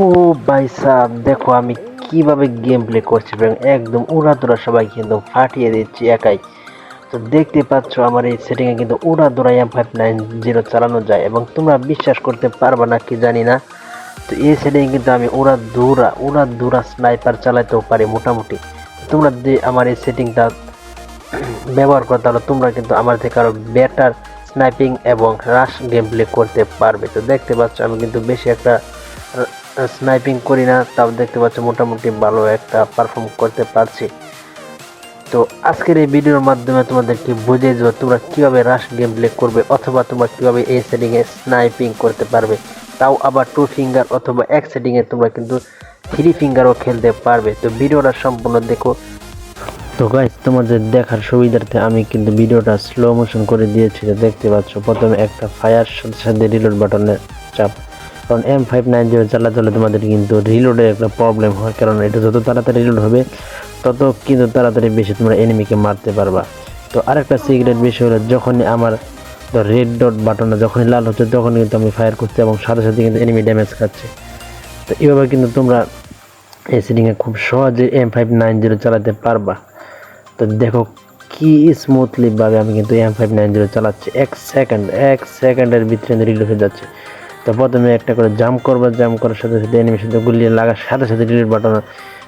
ও ভাই সাহ দেখো আমি কীভাবে গেম প্লে করছি একদম উড়াদুরা সবাই কিন্তু ফাটিয়ে দিচ্ছি একাই। তো দেখতে পাচ্ছ আমার এই সেটিংয়ে কিন্তু উড়াদুরা এম ফাইভ নাইন জিরো চালানো যায়, এবং তোমরা বিশ্বাস করতে পারবা না, কি জানি না। তো এই সেটিংয়ে কিন্তু আমি উড়া দূরা উড়া দূরা স্নাইপার চালাতেও পারি মোটামুটি। তোমরা যে আমার এই সেটিংটা ব্যবহার করো, তাহলে তোমরা কিন্তু আমার থেকে আরও বেটার স্নাইপিং এবং রাশ গেম প্লে করতে পারবে। তো দেখতে পাচ্ছ আমি কিন্তু বেশি একটা স্নাইপিং করি না, তাও দেখতে পাচ্ছ মোটামুটি ভালো একটা পারফর্ম করতে পারছি। তো আজকের এই ভিডিওর মাধ্যমে তোমাদেরকে বুঝিয়ে দেবো তোমরা কীভাবে রাশ গেম প্লে করবে অথবা তোমরা কীভাবে এই সেটিংয়ে স্নাইপিং করতে পারবে। তাও আবার টু ফিঙ্গার অথবা এক সেটিংয়ে তোমরা কিন্তু থ্রি ফিঙ্গারও খেলতে পারবে। তো ভিডিওটা সম্পূর্ণ দেখো। তো গাইজ তোমাদের দেখার সুবিধার্থে আমি কিন্তু ভিডিওটা স্লো মোশন করে দিয়েছি। দেখতে পাচ্ছ, প্রথমে একটা ফায়ার সাথে সাথে রিলোড বাটনের চাপ কারণ এম ফাইভ নাইন জিরো চালাতে হলে তোমাদের কিন্তু রিলোডের একটা প্রবলেম হয়। কারণ এটা যত তাড়াতাড়ি রিলোড হবে, তত কিন্তু তাড়াতাড়ি বেশি তোমরা এনিমিকে মারতে পারবা। তো আরেকটা সিক্রেট বিষয় হলো, যখনই আমার রেড ডট বাটনটা যখনই লাল হচ্ছে তখন কিন্তু আমি ফায়ার করছি এবং সাথে সাথে কিন্তু এনিমি ড্যামেজ খাচ্ছে। তো এইভাবে কিন্তু তোমরা এই সেটিংয়ে খুব সহজে এম ফাইভ নাইন জিরো চালাতে পারবা। তো দেখো কি স্মুথলিভাবে আমি কিন্তু এম ফাইভ নাইন জিরো চালাচ্ছি। এক সেকেন্ড এক সেকেন্ডের ভিতরে রিলোড হয়ে যাচ্ছে। তো প্রথমে একটা করে জাম্প করবা জাম্প করার সাথে সাথে সাথে গুলিয়ে লাগার সাথে সাথে রিলোড বাটন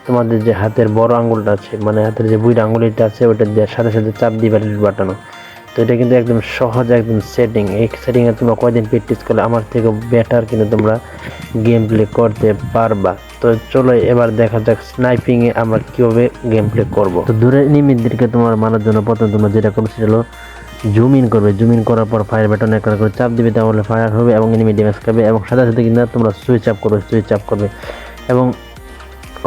তোমাদের যে হাতের বড় আঙ্গুলটা আছে মানে হাতের যে বুইড আঙ্গুলিটা আছে ওটা দেওয়ার সাথে সাথে চাপ দিবা রিলোড বাটনও তো এটা কিন্তু একদম সহজ একদম সেটিং এই সেটিংয়ে তোমরা কয়দিন প্র্যাকটিস করলে আমার থেকে বেটার কিন্তু তোমরা গেম প্লে করতে পারবা। তো চলো এবার দেখা যাক স্নাইপিংয়ে আমরা কীভাবে গেম প্লে করব। তো দূরে নিমিতদেরকে তোমার মানার জন্য প্রথম তোমরা যেটা হলো জুম ইন করবে। জুম ইন করার পর ফায়ার বাটন একটা করে চাপ দিবে, তাহলে ফায়ার হবে এবং এনিমি ড্যামেজ খাবে এবং সাথে সাথে কিন্তু তোমরা সুইচ আপ করবে সুইচ আপ করবে এবং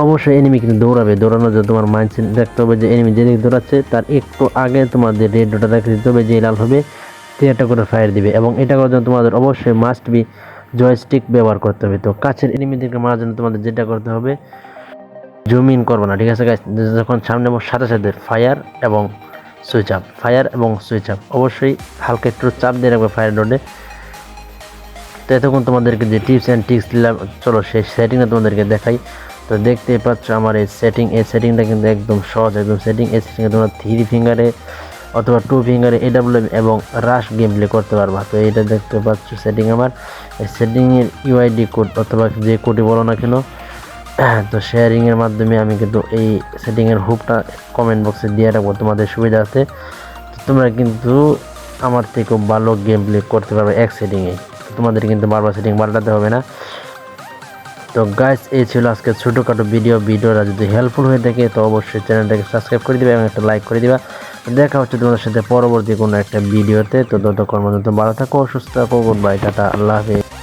অবশ্যই এনিমি কিন্তু দৌড়াবে। দৌড়ানোর জন্য তোমার মাইন্ডসেট দেখতে হবে যে এনিমি যেদিকে দৌড়াচ্ছে, তার একটু আগে তোমাদের রেড ডোটা রেখে দিতে হবে, যে লাল হবে, সে একটা করে ফায়ার দিবে এবং এটা করার জন্য তোমাদের অবশ্যই মাস্ট বি জয়স্টিক ব্যবহার করতে হবে। তো কাছের এনিমিদেরকে মারার জন্য তোমাদের যেটা করতে হবে, জুম ইন করব না, ঠিক আছে যখন সামনে সাথে সাথে ফায়ার এবং সুইচ আপ ফায়ার এবং সুইচ আপ অবশ্যই হালকা একটু চাপ দিয়ে রাখবে ফায়ার রোডে। তো এতক্ষণ তোমাদেরকে যে টিপস অ্যান্ড টিক্স দিলাম, চলো সেই সেটিংটা তোমাদেরকে দেখাই। তো দেখতে পাচ্ছ আমার এই সেটিং, এই সেটিংটা কিন্তু একদম সহজ, একদম সেটিং, এই সেটিংয়ে তোমরা থ্রি ফিঙ্গারে অথবা টু ফিঙ্গারে এডাব্লিউ এবং রাশ গেম প্লে করতে পারবা। তো এটা দেখতে পাচ্ছ সেটিং আমার। এই সেটিংয়ের ইউআইডি কোড অথবা যে কোডই বলো না কেন তো শেয়ারিংয়ের মাধ্যমে আমি কিন্তু এই সেটিংয়ের হুকটা কমেন্ট বক্সে দিয়ে রাখব। তোমাদের সুবিধা আছে। তোমরা কিন্তু আমার থেকে ভালো গেম প্লে করতে পারবে এক সেটিংয়ে তোমাদের কিন্তু বারবার সেটিং পাল্টাতে হবে না। তো গাইস এই ছিল আজকে ছোটোখাটো ভিডিও ভিডিওটা যদি হেল্পফুল হয়ে থাকে, তো অবশ্যই চ্যানেলটাকে সাবস্ক্রাইব করে দিবে এবং একটা লাইক করে দিবা। দেখা হচ্ছে তোমাদের সাথে পরবর্তী কোনো একটা ভিডিওতে তো। ততক্ষণ পর্যন্ত ভালো থাকো, সুস্থ থাকো গুড বাই টাটা, আল্লাহ হাফিজ।